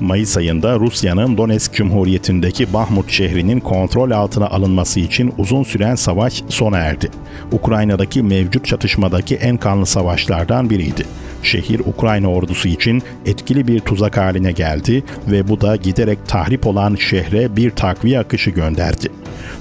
Mayıs ayında Rusya'nın Donetsk Cumhuriyeti'ndeki Bahmut şehrinin kontrol altına alınması için uzun süren savaş sona erdi. Ukrayna'daki mevcut çatışmadaki en kanlı savaşlardan biriydi. Şehir Ukrayna ordusu için etkili bir tuzak haline geldi ve bu da giderek tahrip olan şehre bir takviye akışı gönderdi.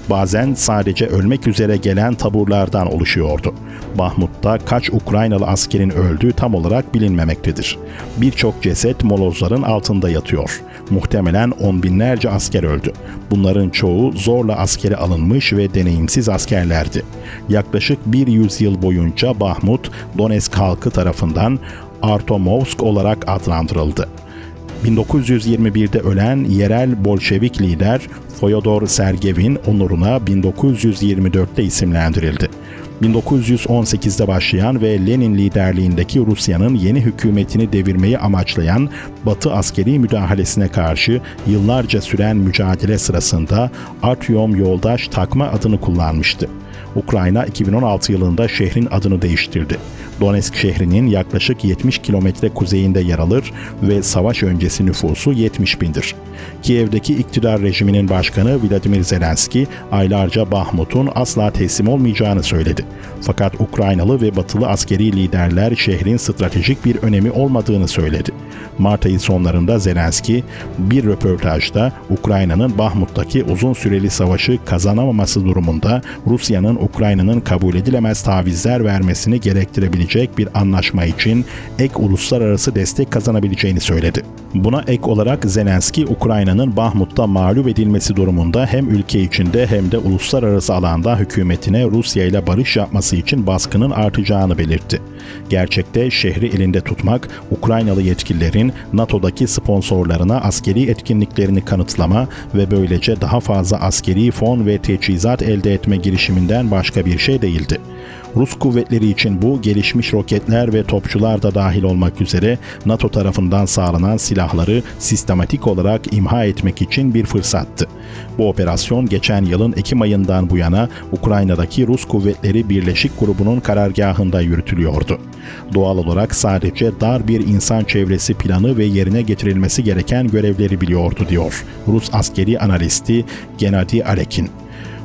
Bazen sadece ölmek üzere gelen taburlardan oluşuyordu. Bahmut'ta kaç Ukraynalı askerin öldüğü tam olarak bilinmemektedir. Birçok ceset molozların altında yatıyor. Muhtemelen on binlerce asker öldü. Bunların çoğu zorla askere alınmış ve deneyimsiz askerlerdi. Yaklaşık bir yüzyıl boyunca Bahmut, Donetsk halkı tarafından Artomovsk olarak adlandırıldı. 1921'de ölen yerel Bolşevik lider Fyodor Sergeyev'in onuruna 1924'te isimlendirildi. 1918'de başlayan ve Lenin liderliğindeki Rusya'nın yeni hükümetini devirmeyi amaçlayan Batı askeri müdahalesine karşı yıllarca süren mücadele sırasında Artyom Yoldaş takma adını kullanmıştı. Ukrayna 2016 yılında şehrin adını değiştirdi. Donetsk şehrinin yaklaşık 70 kilometre kuzeyinde yer alır ve savaş öncesi nüfusu 70 bindir. Kiev'deki iktidar rejiminin başkanı Vladimir Zelenski aylarca Bahmut'un asla teslim olmayacağını söyledi. Fakat Ukraynalı ve batılı askeri liderler şehrin stratejik bir önemi olmadığını söyledi. Mart ayı sonlarında Zelenski bir röportajda Ukrayna'nın Bahmut'taki uzun süreli savaşı kazanamaması durumunda Rusya'nın Ukrayna'nın kabul edilemez tavizler vermesini gerektirebilecek bir anlaşma için ek uluslararası destek kazanabileceğini söyledi. Buna ek olarak Zelenski Ukrayna'nın Bahmut'ta mağlup edilmesi durumunda hem ülke içinde hem de uluslararası alanda hükümetine Rusya ile barış yapması için baskının artacağını belirtti. Gerçekte şehri elinde tutmak Ukraynalı yetkililerin NATO'daki sponsorlarına askeri etkinliklerini kanıtlama ve böylece daha fazla askeri fon ve teçhizat elde etme girişiminden başka bir şey değildi. Rus kuvvetleri için bu gelişmiş roketler ve topçular da dahil olmak üzere NATO tarafından sağlanan silahları sistematik olarak imha etmek için bir fırsattı. Bu operasyon geçen yılın Ekim ayından bu yana Ukrayna'daki Rus Kuvvetleri Birleşik Grubu'nun karargahında yürütülüyordu. Doğal olarak sadece dar bir insan çevresi planı ve yerine getirilmesi gereken görevleri biliyordu diyor Rus askeri analisti Gennady Alekin.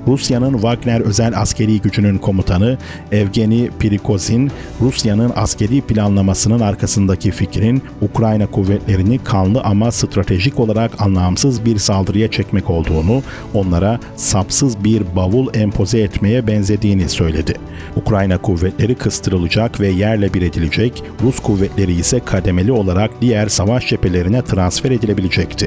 Rusya'nın Wagner özel askeri gücünün komutanı Evgeni Prikozin, Rusya'nın askeri planlamasının arkasındaki fikrin Ukrayna kuvvetlerini kanlı ama stratejik olarak anlamsız bir saldırıya çekmek olduğunu, onlara sapsız bir bavul empoze etmeye benzediğini söyledi. Ukrayna kuvvetleri kıstırılacak ve yerle bir edilecek, Rus kuvvetleri ise kademeli olarak diğer savaş cephelerine transfer edilebilecekti.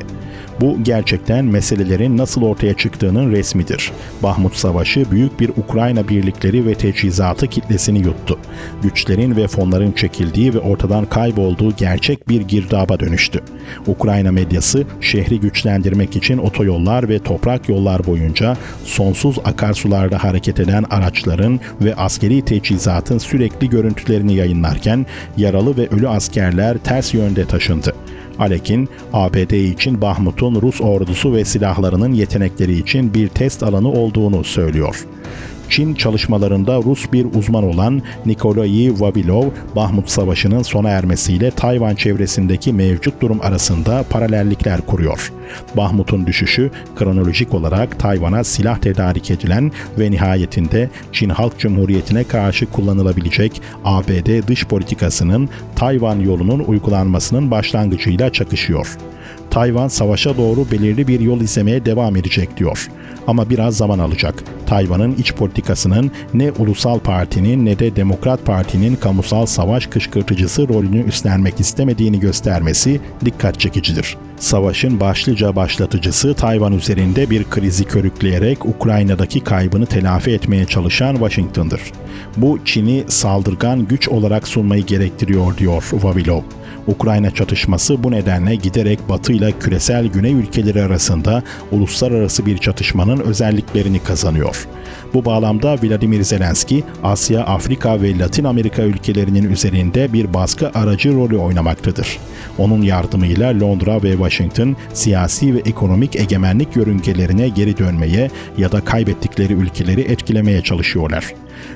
Bu gerçekten meselelerin nasıl ortaya çıktığının resmidir. Bahmut Savaşı büyük bir Ukrayna birlikleri ve teçhizatı kitlesini yuttu. Güçlerin ve fonların çekildiği ve ortadan kaybolduğu gerçek bir girdaba dönüştü. Ukrayna medyası şehri güçlendirmek için otoyollar ve toprak yollar boyunca sonsuz akarsularda hareket eden araçların ve askeri teçhizatın sürekli görüntülerini yayınlarken yaralı ve ölü askerler ters yönde taşındı. Alekin, ABD için Bahmut'un Rus ordusu ve silahlarının yetenekleri için bir test alanı olduğunu söylüyor. Çin çalışmalarında Rus bir uzman olan Nikolai Vavilov, Bahmut Savaşı'nın sona ermesiyle Tayvan çevresindeki mevcut durum arasında paralellikler kuruyor. Bahmut'un düşüşü kronolojik olarak Tayvan'a silah tedarik edilen ve nihayetinde Çin Halk Cumhuriyeti'ne karşı kullanılabilecek ABD dış politikasının Tayvan yolunun uygulanmasının başlangıcıyla çakışıyor. Tayvan savaşa doğru belirli bir yol izlemeye devam edecek diyor. Ama biraz zaman alacak. Tayvan'ın iç politikasının ne Ulusal Parti'nin ne de Demokrat Parti'nin kamusal savaş kışkırtıcısı rolünü üstlenmek istemediğini göstermesi dikkat çekicidir. Savaşın başlıca başlatıcısı Tayvan üzerinde bir krizi körükleyerek Ukrayna'daki kaybını telafi etmeye çalışan Washington'dır. Bu Çin'i saldırgan güç olarak sunmayı gerektiriyor diyor Vavilov. Ukrayna çatışması bu nedenle giderek Batı ile küresel güney ülkeleri arasında uluslararası bir çatışmanın özelliklerini kazanıyor. Bu bağlamda Vladimir Zelenski, Asya, Afrika ve Latin Amerika ülkelerinin üzerinde bir baskı aracı rolü oynamaktadır. Onun yardımıyla Londra ve Washington siyasi ve ekonomik egemenlik yörüngelerine geri dönmeye ya da kaybettikleri ülkeleri etkilemeye çalışıyorlar.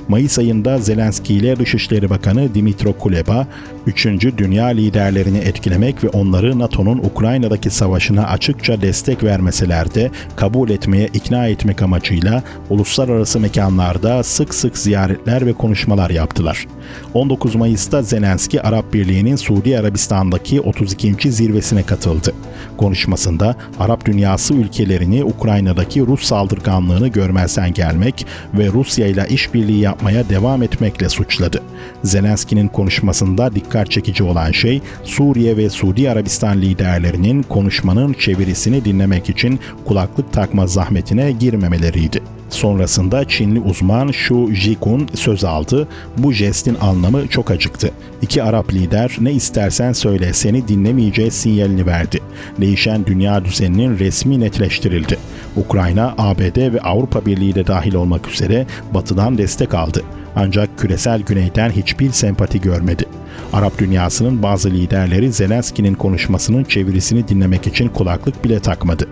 Mayıs ayında Zelenski ile Dışişleri Bakanı Dimitro Kuleba, 3. dünya liderlerini etkilemek ve onları NATO'nun Ukrayna'daki savaşına açıkça destek vermeseler de kabul etmeye ikna etmek amacıyla uluslararası mekanlarda sık sık ziyaretler ve konuşmalar yaptılar. 19 Mayıs'ta Zelenski Arap Birliği'nin Suudi Arabistan'daki 32. zirvesine katıldı. Konuşmasında Arap dünyası ülkelerini Ukrayna'daki Rus saldırganlığını görmezden gelmek ve Rusya ile işbirliği yapmaya devam etmekle suçladı. Zelenski'nin konuşmasında dikkat çekici olan şey Suriye ve Suudi Arabistan liderlerinin konuşmanın çevirisini dinlemek için kulaklık takma zahmetine girmemeleriydi. Sonrasında Çinli uzman Shu Jikun söz aldı. Bu jestin anlamı çok acıktı. İki Arap lider ne istersen söyle seni dinlemeyeceğiz sinyalini verdi. Değişen dünya düzeninin resmi netleştirildi. Ukrayna, ABD ve Avrupa Birliği de dahil olmak üzere batıdan destek aldı. Ancak küresel güneyden hiçbir sempati görmedi. Arap dünyasının bazı liderleri Zelenski'nin konuşmasının çevirisini dinlemek için kulaklık bile takmadı.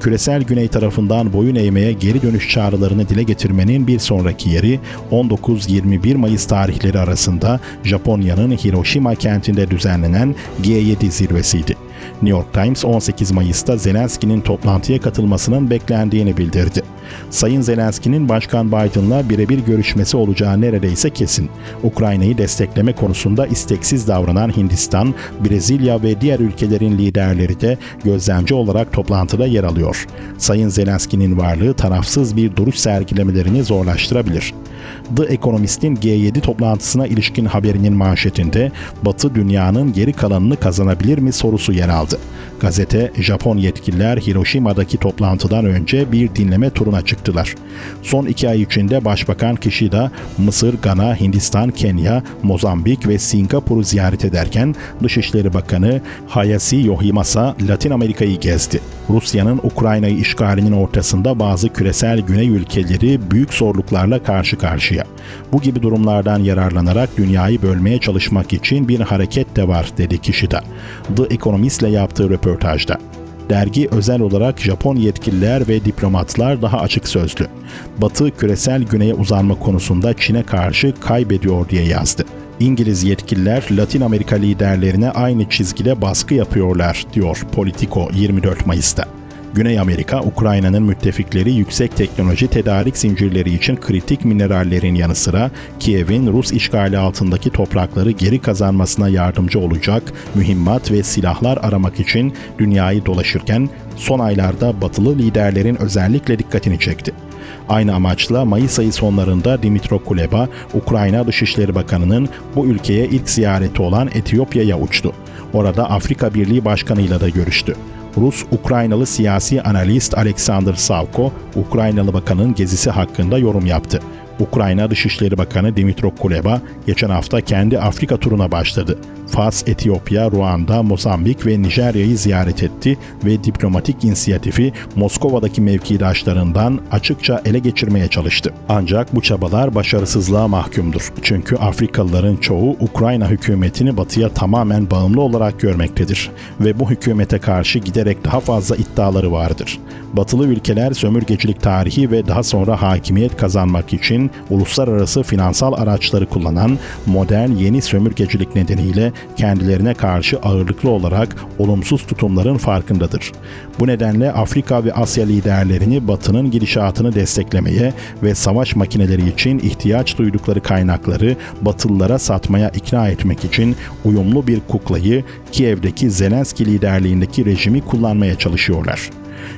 Küresel güney tarafından boyun eğmeye geri dönüş çağrılarını dile getirmenin bir sonraki yeri 19-21 Mayıs tarihleri arasında Japonya'nın Hiroşima kentinde düzenlenen G7 zirvesiydi. New York Times 18 Mayıs'ta Zelenski'nin toplantıya katılmasının beklendiğini bildirdi. Sayın Zelenski'nin Başkan Biden'la birebir görüşmesi olacağı neredeyse kesin. Ukrayna'yı destekleme konusunda isteksiz davranan Hindistan, Brezilya ve diğer ülkelerin liderleri de gözlemci olarak toplantıda yer alıyor. Sayın Zelenski'nin varlığı tarafsız bir duruş sergilemelerini zorlaştırabilir. The Economist'in G7 toplantısına ilişkin haberinin manşetinde Batı dünyanın geri kalanını kazanabilir mi sorusu yer aldı. Gazete, Japon yetkililer Hiroşima'daki toplantıdan önce bir dinleme turuna çıktılar. Son iki ay içinde Başbakan Kishida, Mısır, Gana, Hindistan, Kenya, Mozambik ve Singapur'u ziyaret ederken Dışişleri Bakanı Hayashi Yohimasa Latin Amerika'yı gezdi. Rusya'nın Ukrayna'yı işgalinin ortasında bazı küresel güney ülkeleri büyük zorluklarla karşı karşıya. Bu gibi durumlardan yararlanarak dünyayı bölmeye çalışmak için bir hareket de var dedi Kishida. The Economist ile yaptığı röportajda. Dergi özel olarak Japon yetkililer ve diplomatlar daha açık sözlü. Batı küresel güneye uzanma konusunda Çin'e karşı kaybediyor diye yazdı. İngiliz yetkililer Latin Amerika liderlerine aynı çizgide baskı yapıyorlar, diyor Politico 24 Mayıs'ta. Güney Amerika, Ukrayna'nın müttefikleri yüksek teknoloji tedarik zincirleri için kritik minerallerin yanı sıra Kiev'in Rus işgali altındaki toprakları geri kazanmasına yardımcı olacak mühimmat ve silahlar aramak için dünyayı dolaşırken son aylarda batılı liderlerin özellikle dikkatini çekti. Aynı amaçla Mayıs ayı sonlarında Dimitro Kuleba, Ukrayna Dışişleri Bakanı'nın bu ülkeye ilk ziyareti olan Etiyopya'ya uçtu. Orada Afrika Birliği Başkanı ile de görüştü. Rus-Ukraynalı siyasi analist Alexander Savko, Ukraynalı bakanın gezisi hakkında yorum yaptı. Ukrayna Dışişleri Bakanı Dimitro Kuleba geçen hafta kendi Afrika turuna başladı. Fas, Etiyopya, Ruanda, Mozambik ve Nijerya'yı ziyaret etti ve diplomatik inisiyatifi Moskova'daki mevkidaşlarından açıkça ele geçirmeye çalıştı. Ancak bu çabalar başarısızlığa mahkumdur. Çünkü Afrikalıların çoğu Ukrayna hükümetini batıya tamamen bağımlı olarak görmektedir ve bu hükümete karşı giderek daha fazla iddiaları vardır. Batılı ülkeler sömürgecilik tarihi ve daha sonra hakimiyet kazanmak için uluslararası finansal araçları kullanan modern yeni sömürgecilik nedeniyle kendilerine karşı ağırlıklı olarak olumsuz tutumların farkındadır. Bu nedenle Afrika ve Asya liderlerini Batı'nın gidişatını desteklemeye ve savaş makineleri için ihtiyaç duydukları kaynakları Batılılara satmaya ikna etmek için uyumlu bir kuklayı Kiev'deki Zelenski liderliğindeki rejimi kullanmaya çalışıyorlar.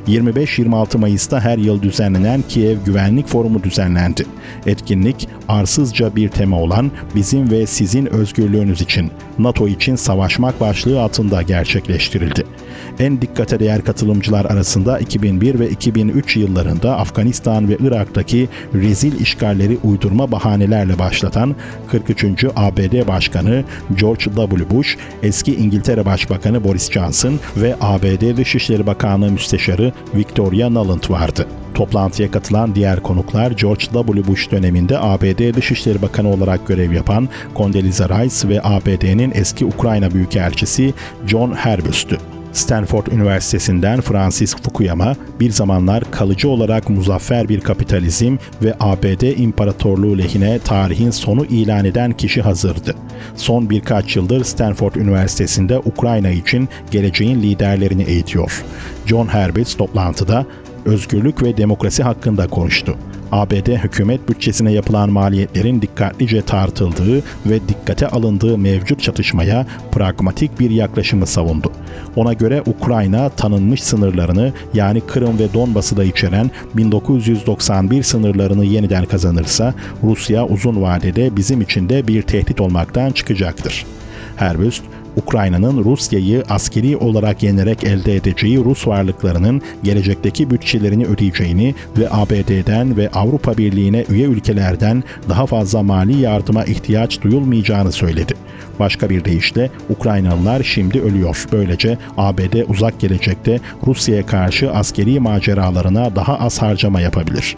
25-26 Mayıs'ta her yıl düzenlenen Kiev Güvenlik Forumu düzenlendi. Etkinlik arsızca bir tema olan bizim ve sizin özgürlüğünüz için NATO için savaşmak başlığı altında gerçekleştirildi. En dikkate değer katılımcılar arasında 2001 ve 2003 yıllarında Afganistan ve Irak'taki rezil işgalleri uydurma bahanelerle başlatan 43. ABD Başkanı George W. Bush, eski İngiltere Başbakanı Boris Johnson ve ABD Dışişleri Bakanlığı Müsteşarı Victoria Nuland vardı. Toplantıya katılan diğer konuklar George W. Bush döneminde ABD Dışişleri Bakanı olarak görev yapan Condoleezza Rice ve ABD'nin eski Ukrayna Büyükelçisi John Herbst'ü. Stanford Üniversitesi'nden Francis Fukuyama bir zamanlar kalıcı olarak muzaffer bir kapitalizm ve ABD İmparatorluğu lehine tarihin sonu ilan eden kişi hazırdı. Son birkaç yıldır Stanford Üniversitesi'nde Ukrayna için geleceğin liderlerini eğitiyor. John Herbert toplantıda özgürlük ve demokrasi hakkında konuştu. ABD hükümet bütçesine yapılan maliyetlerin dikkatlice tartıldığı ve dikkate alındığı mevcut çatışmaya pragmatik bir yaklaşımı savundu. Ona göre Ukrayna tanınmış sınırlarını yani Kırım ve Donbas'ı da içeren 1991 sınırlarını yeniden kazanırsa Rusya uzun vadede bizim için de bir tehdit olmaktan çıkacaktır. Herbst, Ukrayna'nın Rusya'yı askeri olarak yenerek elde edeceği Rus varlıklarının gelecekteki bütçelerini ödeyeceğini ve ABD'den ve Avrupa Birliği'ne üye ülkelerden daha fazla mali yardıma ihtiyaç duyulmayacağını söyledi. Başka bir deyişle Ukraynalılar şimdi ölüyor. Böylece ABD uzak gelecekte Rusya'ya karşı askeri maceralarına daha az harcama yapabilir.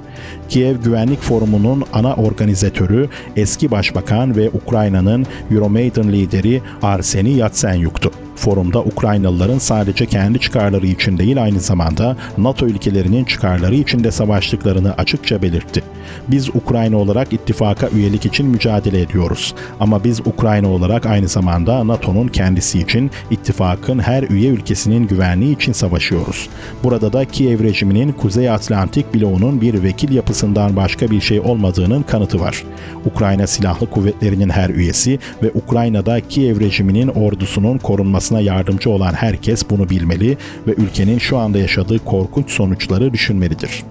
Kiev Güvenlik Forumu'nun ana organizatörü eski başbakan ve Ukrayna'nın Euromaidan lideri Arseni Yatsenyuk'tu. Forumda Ukraynalıların sadece kendi çıkarları için değil aynı zamanda NATO ülkelerinin çıkarları için de savaştıklarını açıkça belirtti. Biz Ukrayna olarak ittifaka üyelik için mücadele ediyoruz. Ama biz Ukrayna olarak aynı zamanda NATO'nun kendisi için ittifakın her üye ülkesinin güvenliği için savaşıyoruz. Burada da Kiev rejiminin Kuzey Atlantik bloğunun bir vekil yapısından başka bir şey olmadığının kanıtı var. Ukrayna Silahlı Kuvvetleri'nin her üyesi ve Ukrayna'da Kiev rejiminin ordusunun korunması korunmasına yardımcı olan herkes bunu bilmeli ve ülkenin şu anda yaşadığı korkunç sonuçları düşünmelidir.